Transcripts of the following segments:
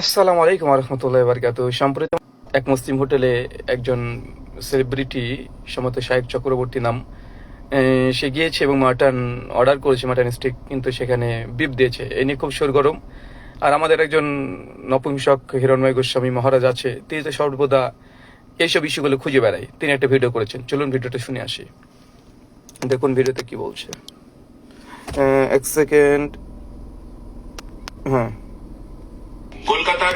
আসসালামু আলাইকুম রহমতুল্লাহ বারকাত সম্প্রতি এক মুসলিম হোটেলে একজন সেলিব্রিটি সমত শাহেদ চক্রবর্তী নাম সে গিয়েছে এবং মাটন অর্ডার করেছে, মাটন স্টিক, কিন্তু সেখানে বিপ দিয়েছে। এ নিয়ে খুব সরগরম আর আমাদের একজন নপুংসক হিরণময় গোস্বামী মহারাজ আছে, তিনি তো সর্বদা এইসব ইস্যুগুলো খুঁজে বেড়ায়। তিনি একটা ভিডিও করেছেন। চলুন ভিডিওটা শুনে আসি। দেখুন ভিডিওতে কি বলছে। এক সেকেন্ড। হ্যাঁ। কলকাতার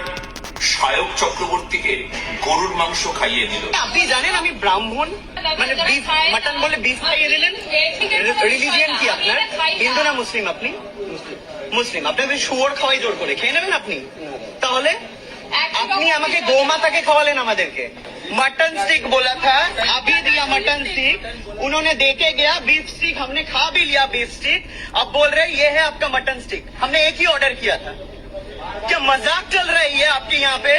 সায়ক চক্রবর্তীকে গরুর মাংস খাইয়ে দিল আপনি জানেন আমি ব্রাহ্মণ মানে বিফ মাটন বলে বিফ খাইয়ে দিলেন রিলিজিয়ান কি আপনার হিন্দু না মুসলিম আপনি মুসলিম আপনাকে শুয়োর খাওয়াই জোর করে খেয়ে নেবেন আপনি তাহলে আপনি আমাকে গোমাতাকে খাওয়ালেন আমাদেরকে मटन स्टिक बोला था अभी दिया मटन स्टिक उन्होंने देके गया बीफ स्टिक हमने खा भी लिया बीफ स्टिक अब बोल रहे ये है आपका मटन स्टिक हमने एक ही ऑर्डर किया था क्या মজাক চল रहा है ये आपके यहाँ पे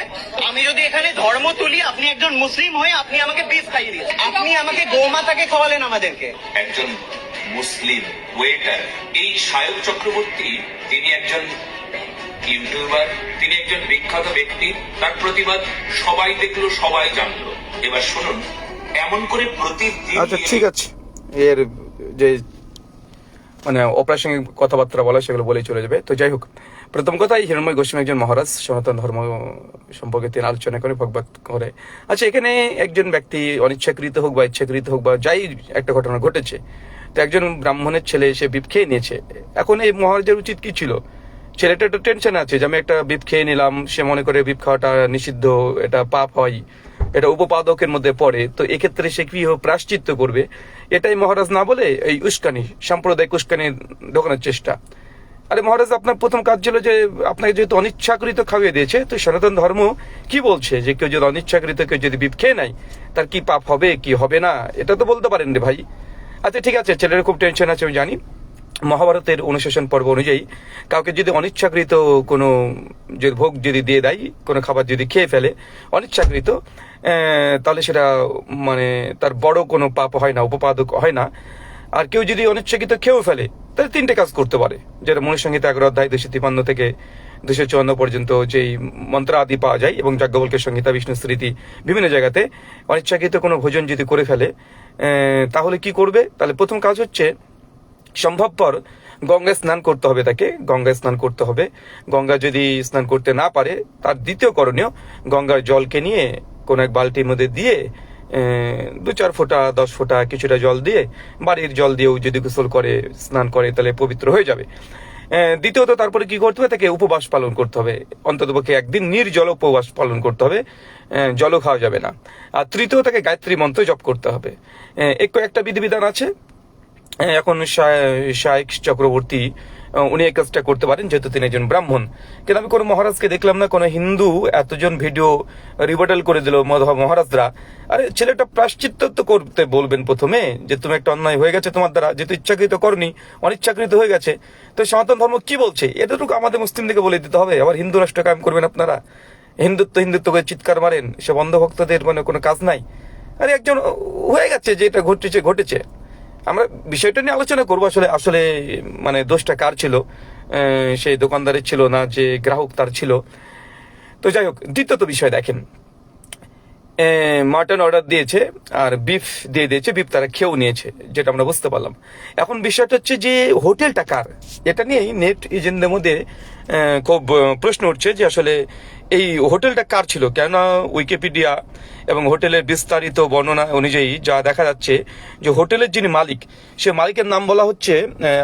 আমি যদি এখানে ধর্ম তুলি আপনি একজন মুসলিম হয়ে আপনি আমাকে বিফ খাইয়ে দিয়েছেন আপনি আমাকে গোমাতাকে খাওয়ালেন আমাদেরকে একজন মুসলিম ওয়েটার এই সায়ক চক্রবর্তী তিনি একজন ইউটিউবার তিনি একজন বিখ্যাত ব্যক্তি তার প্রতিবাদ সবাই দেখলো সবাই জানলো এবার শুনুন এমন করে প্রতিদিন আচ্ছা ঠিক আছে এর যে মানে অপ্রাসঙ্গিক কথাবার্তা বলা সেগুলো বলেই চলে যাবে তো যাই হোক প্রথম কথা, এই হিরণময় গোস্বামী একজন মহারাজ, সনাতন ধর্ম সম্পর্কে তিনি আলোচনা করে, ভগবত করে। আচ্ছা এখানে একজন ব্যক্তি অনিচ্ছাকৃত হোক বা ইচ্ছাকৃত হোক বা যাই একটা ঘটনা ঘটেছে, তো একজন ব্রাহ্মণের ছেলে সে বিপ খেয়ে নিয়েছে। এখন এই মহারাজের উচিত কি ছিল? ছেলেটা একটা টেনশন আছে যে আমি একটা বিপ খেয়ে নিলাম, সে মনে করে বিপ খাওয়াটা নিষিদ্ধ, এটা পাপ হয়, এটা উপপাদকের মধ্যে পড়ে, তো এক্ষেত্রে সে কি হবে? প্রায়শ্চিত্ত করবে? এটাই মহারাজ না বলে এই উস্কানি, সাম্প্রদায়িক উস্কানি ঢোকানোর চেষ্টা। আরে মহারাজ, আপনার প্রথম কাজ ছিল যে আপনাকে যেহেতু অনিচ্ছাকৃত খাইয়ে দিয়েছে, তো সনাতন ধর্ম কি বলছে যে কেউ যদি অনিচ্ছাকৃত, কেউ যদি বিপ খেয়ে নেয়, তার কি পাপ হবে, কি হবে না? এটা তো বলতে পারেন রে ভাই। আচ্ছা ঠিক আছে, ছেলের খুব টেনশন আছে, আমি জানি। মহাভারতের অনুশাসন পর্ব অনুযায়ী কাউকে যদি অনিচ্ছাকৃত কোনো যদি ভোগ যদি দিয়ে দেয়, কোনো খাবার যদি খেয়ে ফেলে, অনিচ্ছাকৃত তাহলে সেটা মানে তার বড় কোনো পাপ হয় না, উপপাদক হয় না। আর কেউ যদি অনিচ্ছাকৃত খেয়েও ফেলে, তাহলে তিনটে কাজ করতে পারে। যেটা মনুসংহিতা এগারো অধ্যায় দুশো তিপান্ন থেকে দুশো চুয়ান্ন পর্যন্ত যেই মন্ত্র আদি পাওয়া যায় এবং যাজ্ঞবল্কের সংহিতা বিষ্ণু স্মৃতি বিভিন্ন জায়গাতে অনিচ্ছাকৃত কোনো ভোজন যদি করে ফেলে তাহলে কি করবে? তাহলে প্রথম কাজ হচ্ছে সম্ভবপর গঙ্গায় স্নান করতে হবে তাকে। গঙ্গায় স্নান করতে হবে। গঙ্গা যদি স্নান করতে না পারে, তার দ্বিতীয় করণীয় গঙ্গার জলকে নিয়ে কোনো এক বালতির মধ্যে দিয়ে দু চার ফোঁটা, দশ ফোঁটা কিছুটা জল দিয়ে, বাড়ির জল দিয়েও যদি গোসল করে, স্নান করে, তাহলে পবিত্র হয়ে যাবে। দ্বিতীয়ত তারপরে কি করতে হবে? তাকে উপবাস পালন করতে হবে। অন্ততপক্ষে একদিন নির্জল উপবাস পালন করতে হবে। জলও খাওয়া যাবে না। আর তৃতীয় তাকে গায়ত্রী মন্ত্র জপ করতে হবে। এক কয়েকটা বিধিবিধান আছে। এখন শায়- শায়েক চক্রবর্তী উনি এই কাজটা করতে পারেন, যেহেতু তিনি একজন ব্রাহ্মণ। কিন্তু আমি কোনো মহারাজকে দেখলাম না, কোনো হিন্দু এতজন ভিডিও রিভার্টাল করে দিল মহারাজরা। আরে, ছেলেটা প্রাশ্চিত্য তো করতে বলবেন প্রথমে, যে তুমি একটা অন্যায় হয়ে গেছে তোমার দ্বারা, যেহেতু ইচ্ছাকৃত করনি, অনিচ্ছাকৃত হয়ে গেছে। তো সনাতন ধর্ম কি বলছে? এতটুকু আমাদের মুসলিমদেরকে বলে দিতে হবে। আবার হিন্দু রাষ্ট্র কায়েম করবেন আপনারা? হিন্দুত্ব হিন্দুত্ব করে চিৎকার মারেন? সব অন্ধভক্তদের মানে কোনো কাজ নাই? আরে, একজন হয়ে গেছে যে এটা ঘটেছে ঘটেছে। আমরা বিষয়টা নিয়ে আলোচনা করব। আসলে আসলে মানে দোষটা কার ছিল? সেই দোকানদারের ছিল না, যে গ্রাহক তার ছিল। তো যাই হোক, দ্বিতীয়ত বিষয় দেখেন। মাটন অর্ডার দিয়েছে আর বিফ দিয়ে দিয়েছে, বিফ তারা খেয়েও নিয়েছে, যেটা আমরা বুঝতে পারলাম। এখন বিষয়টা হচ্ছে যে, হোটেলটা কার? এটা নিয়েই নেট এজেন্টদের মধ্যে খুব প্রশ্ন উঠছে যে, আসলে এই হোটেলটা কার ছিল? কেননা উইকিপিডিয়া এবং হোটেলের বিস্তারিত বর্ণনা অনুযায়ী যা দেখা যাচ্ছে যে হোটেলের যিনি মালিক, সে মালিকের নাম বলা হচ্ছে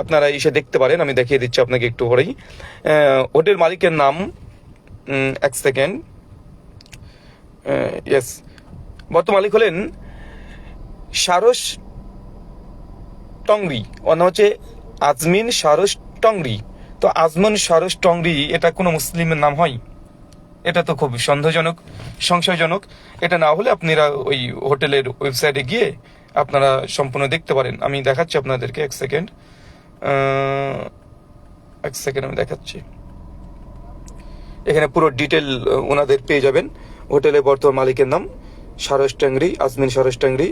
আপনারা এসে দেখতে পারেন, আমি দেখিয়ে দিচ্ছি আপনাকে একটু পরেই। হোটেল মালিকের নাম এক সেকেন্ড। ইয়েস বর্তমান মালিক হলেন সারস টংরি নাম হচ্ছে আজমিন সারস টংরি। তো আজমন সারস টংরি, এটা কোনো মুসলিমের নাম হয়? এটা তো খুব সন্দেহজনক, সংশয়জনক। এটা না হলে আপনারা ওই হোটেলের ওয়েবসাইটে গিয়ে আপনারা সম্পূর্ণ দেখতে পারেন। আমি দেখাচ্ছি আপনাদেরকে এক সেকেন্ড। এক সেকেন্ড আমি দেখাচ্ছি। এখানে পুরো ডিটেল ওনাদের পেয়ে যাবেন। হোটেলের বর্তমান মালিকের নাম সারস ট্যাংরি, আজমিন সারস টাংরি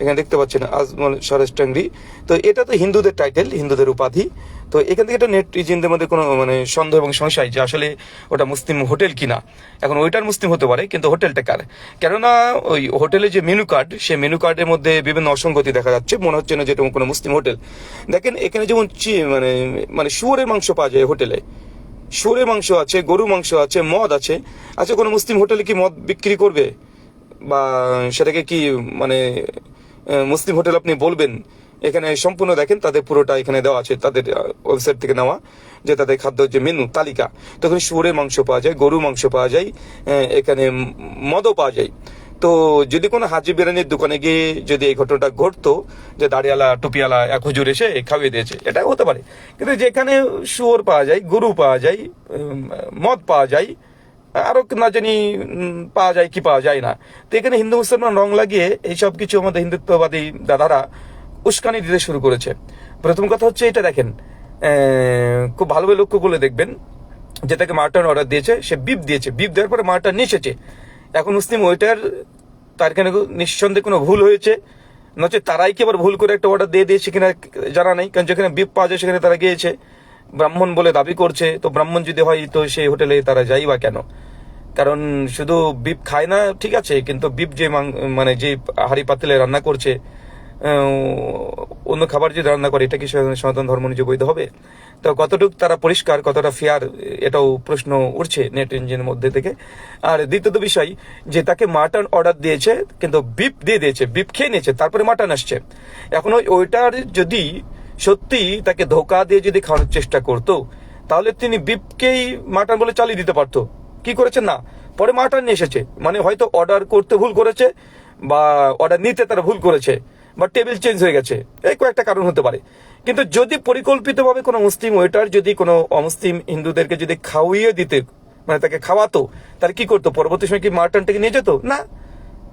এখানে দেখতে পাচ্ছেন আজমল সরেশ টাংরি। তো এটা তো হিন্দুদের টাইটেল হিন্দুদের উপাধি। তো এখান থেকে একটা নেটিজেনদের মধ্যে কোনো মানে সন্দেহ এবং সংশয় যে আসলে ওটা মুসলিম হোটেল কিনা। এখন ওইটার মুসলিম হতে পারে, কিন্তু হোটেলটা কার? কেননা ওই হোটেলে যে মেনু কার্ড সেই মেনু কার্ডের মধ্যে বিভিন্ন অসঙ্গতি দেখা যাচ্ছে। মনে হচ্ছে না যে এটা কোনো মুসলিম হোটেল। দেখেন, এখানে যেমন মানে মানে শুয়োরের মাংস পাওয়া যায় হোটেলে। শুয়োরের মাংস আছে গরু মাংস আছে, মদ আছে। আচ্ছা কোনো মুসলিম হোটেলে কি মদ বিক্রি করবে? বা সেটাকে কি মানে মুসলিম হোটেল আপনি বলবেন, এখানে সম্পূর্ণ দেখেন, তাদের পুরোটা এখানে দেওয়া আছে, তাদের ওয়েবসাইট থেকে নেওয়া, যে তাদের খাদ্য যে মেনু তালিকা। তো এখানে শুয়োরের মাংস পাওয়া যায় গরু মাংস পাওয়া যায় এখানে মদও পাওয়া যায়। তো যদি কোনো হাজি বিরিয়ানির দোকানে গিয়ে যদি এই ঘটনাটা ঘটতো, যে দাড়িয়ালা টুপিয়ালা এক হুজুর এসে খাইয়ে দিয়েছে, এটা হতে পারে। কিন্তু যেখানে শুয়োর পাওয়া যায়, গরু পাওয়া যায় মদ পাওয়া যায় আরও না জানি পাওয়া যায় কি পাওয়া যায় না। তো এখানে হিন্দু, মুসলমান রং লাগিয়ে এইসব কিছু আমাদের হিন্দুত্ববাদী দাদারা উস্কানি দিতে শুরু করেছে। প্রথম কথা হচ্ছে এটা দেখেন খুব ভালোভাবে লক্ষ্য করলে দেখবেন যে তাকে মার্টান অর্ডার দিয়েছে, সে বিপ দিয়েছে। বিপ দেওয়ার পরে মার্টান নিয়ে এসেছে এখন মুসলিম ওইটার তার কেন নিঃসন্দেহে কোনো ভুল হয়েছে? নচে তারাই কি আবার ভুল করে একটা অর্ডার দিয়ে দিয়েছে কিনা জানা নেই, কারণ যেখানে বিপ পাওয়া যায় সেখানে তারা গিয়েছে। ব্রাহ্মণ বলে দাবি করছে, তো ব্রাহ্মণ যদি হয়, তো সেই হোটেলে তারা যাই বা কেন? কারণ শুধু বিপ খায় না, ঠিক আছে, কিন্তু বিপ যে মানে যে হাড়ি পাতিলে রান্না করছে অন্য খাবার যদি রান্না করে, এটা কি সনাতন- ধর্ম নিজে বৈধ হবে? তো কতটুকু তারা পরিষ্কার, কতটা ফেয়ার, এটাও প্রশ্ন উঠছে নেট ইঞ্জিনের মধ্যে থেকে। আর দ্বিতীয়ত বিষয়, যে তাকে মাটন অর্ডার দিয়েছে, কিন্তু বিপ দিয়ে দিয়েছে, বিপ খেয়ে নিয়েছে, তারপরে মাটন আসছে। এখন ওই ওইটার যদি সত্যি তাকে ধোকা দিয়ে যদি খাওয়ানোর চেষ্টা করতো, তাহলে তিনি বিপকেই মাটন বলে চালিয়ে দিতে পারতো। কি করেছে না? পরে মাটন নিয়ে এসেছে। মানে হয়তো অর্ডার করতে ভুল করেছে বা অর্ডার নিতে তারা ভুল করেছে বা টেবিল চেঞ্জ হয়ে গেছে। এই কয়েকটা কারণ হতে পারে। কিন্তু যদি পরিকল্পিতভাবে কোনো মুসলিম ওয়েটার যদি কোনো অমুসলিম হিন্দুদেরকে যদি খাওয়িয়ে দিতে মানে তাকে খাওয়াতো, তাহলে কি করতো? পরবর্তী সময় কি মাটনটাকে নিয়ে যেত? না।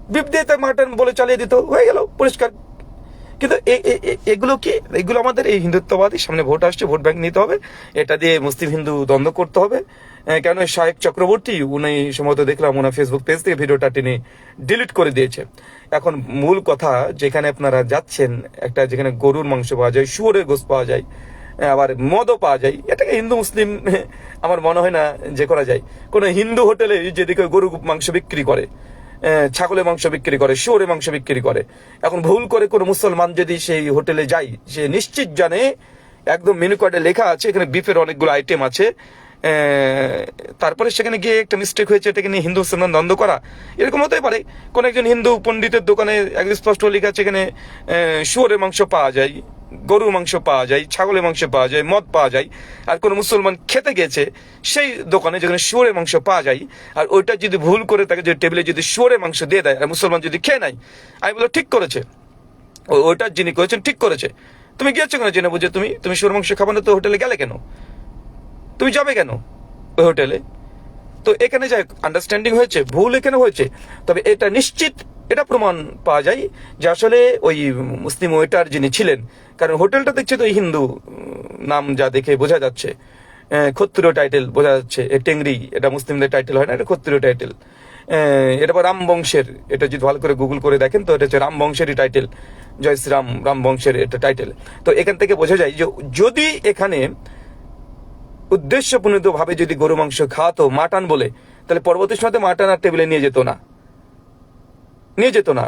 বিপ দিয়ে তার মাটন বলে চালিয়ে দিত। হয়ে গেল। পরিষ্কার। কিন্তু এগুলো কি? এগুলো আমাদের এই হিন্দুত্ববাদী সামনে ভোট আসছে, ভোট ব্যাংক নিতে হবে। এটা দিয়ে মুসলিম হিন্দু দ্বন্দ্ব করতে হবে। কেন শায়েক চক্রবর্তী, উনি সম্ভবত দেখলাম ওনার ফেসবুক পেজ থেকে ভিডিওটা তিনি ডিলিট করে দিয়েছে। এখন মূল কথা, যেখানে আপনারা যাচ্ছেন, একটা যেখানে গরুর মাংস পাওয়া যায়, শুয়োরের গোস পাওয়া যায় আবার মদও পাওয়া যায়, এটাকে হিন্দু মুসলিম আমার মনে হয় না যে করা যায়। কোনো হিন্দু হোটেলে যেদিকে গরু মাংস বিক্রি করে ছাগলের মাংস বিক্রি করে, শুয়োরের মাংস বিক্রি করে। এখন ভুল করে কোনো মুসলমান যদি সেই হোটেলে যায়, সে নিশ্চিত জানে, একদম মেনু কার্ডে লেখা আছে, এখানে বিফের অনেকগুলো আইটেম আছে। তারপরে সেখানে গিয়ে একটা মিস্টেক হয়েছে, এটাকে নিয়ে হিন্দু মুসলমান দ্বন্দ্ব করা। এরকম হতেই পারে। কোন একজন হিন্দু পণ্ডিতের দোকানে একদম স্পষ্ট লেখা আছে, এখানে শুয়োরের মাংস পাওয়া যায়। গরুর মাংস পাওয়া যায়, ছাগলের মাংস পাওয়া যায়, মদ পাওয়া যায়, আর কোনো মুসলমান খেতে গেছে, সেই দোকানে যেখানে শুয়োরের মাংস পাওয়া যায়, আর ওইটা যদি ভুল করে তাকে যদি টেবিলে যদি শুয়োরের মাংস দিয়ে দেয়, আর মুসলমান যদি খেয়ে নেয়, আমি বলো ঠিক করেছে। ও- ওইটার যিনি করেছেন, ঠিক করেছে। তুমি গিয়েছো কেন জেনে বুঝে? তুমি তুমি শুয়োর মাংস খাব না তো হোটেলে গেলে কেন? তুমি যাবে কেন ওই হোটেলে? তো এখানে যাই আন্ডারস্ট্যান্ডিং হয়েছে, ভুল এখানে হয়েছে, তবে এটা নিশ্চিত এটা প্রমাণ পাওয়া যায় যে আসলে ওই মুসলিম ওয়েটার যিনি ছিলেন, কারণ হোটেলটা দেখছে তো হিন্দু নাম যা দেখে বোঝা যাচ্ছে। ক্ষত্রিয় টাইটেল বোঝা যাচ্ছে টেংরি, এটা মুসলিমদের টাইটেল হয় না, এটা ক্ষত্রিয় টাইটেল। এটা আবার রাম বংশের, এটা যদি ভালো করে গুগল করে দেখেন তো এটা হচ্ছে রাম বংশেরই টাইটেল, জয় শ্রীরাম, রাম বংশের এটা টাইটেল। তো এখান থেকে বোঝা যায় যে যদি এখানে উদ্দেশ্যপ্রণীত ভাবে যদি গরু, মাংস খাওয়াতো মাটান বলে, তাহলে পরবর্তী সময়তে মাটান আর টেবিলে নিয়ে যেত না। নিয়ে যেত না।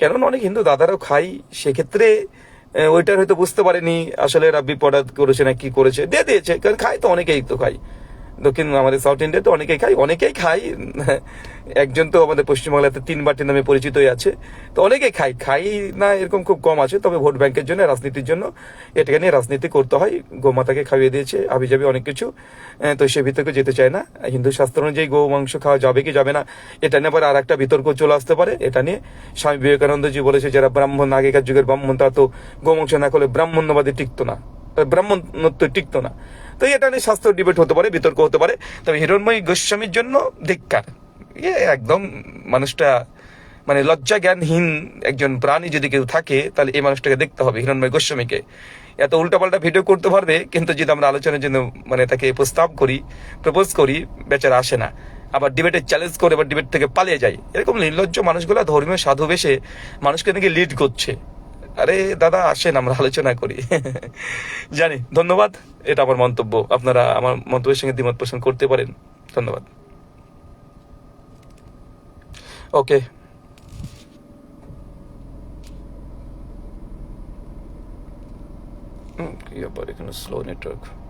কেননা অনেক হিন্দু দাদারাও খাই সেক্ষেত্রে ওইটার হয়তো বুঝতে পারেনি, আসলে এরা পড়া করেছে না কি করেছে। দিয়ে দিয়েছে, কারণ খাই তো অনেকেই তো খাই দক্ষিণ আমাদের সাউথ ইন্ডিয়া তো অনেকেই খাই অনেকেই খাই একজন তো আমাদের পশ্চিমবাংলাতে তিন বাটির নামে পরিচিতই আছে, তো অনেকেই খাই খাই না এরকম খুব কম আছে, তবে ভোট ব্যাংকের জন্য, রাজনীতির জন্য এটাকে নিয়ে রাজনীতি করতে হয়, গোমাতাকে খাইয়ে দিয়েছে আবি যাবি অনেক কিছু তো সে বিতর্কে যেতে চায় না, হিন্দু শাস্ত্র অনুযায়ী গো মাংস খাওয়া যাবে কি যাবে না, এটা নিয়ে আবার আর একটা বিতর্ক চলে আসতে পারে, এটা নিয়ে স্বামী বিবেকানন্দজি বলেছে, যারা ব্রাহ্মণ, আগেকার যুগের ব্রাহ্মণ তা তো গোমাংস না করলে ব্রাহ্মণ্যবাদী টিকতো না, ব্রাহ্মণত্ব টিকতো না তো এটা নিয়ে স্বাস্থ্য ডিবেট হতে পারে, বিতর্ক হতে পারে। তবে হিরণময়ী গোস্বামীর জন্য ধিক্কার। ইয়ে একদম মানুষটা মানে লজ্জা জ্ঞানহীন একজন প্রাণী যদি কেউ থাকে, তাহলে এই মানুষটাকে দেখতে হবে, হিরণময় গোস্বামীকে। এত উল্টাপাল্টা ভিডিও করতে পারবে, কিন্তু যদি আমরা আলোচনার জন্য মানে তাকে প্রস্তাব করি প্রপোজ করি, বেচারা আসে না। আবার ডিবেটে চ্যালেঞ্জ করে, আবার ডিবেট থেকে পালিয়ে যায়। এরকম নির্লজ্জ মানুষগুলো ধর্মীয় সাধু বেশে মানুষকে নাকি লিড করছে। আরে দাদা, আসেন, আমরা আলোচনা করি। জানি, ধন্যবাদ। এটা আমার মন্তব্য। আপনারা আমার মন্তব্যের সঙ্গে দ্বিমত পোষণ করতে পারেন। ধন্যবাদ। ওকে। কি আবার এখানে স্লো নেটওয়ার্ক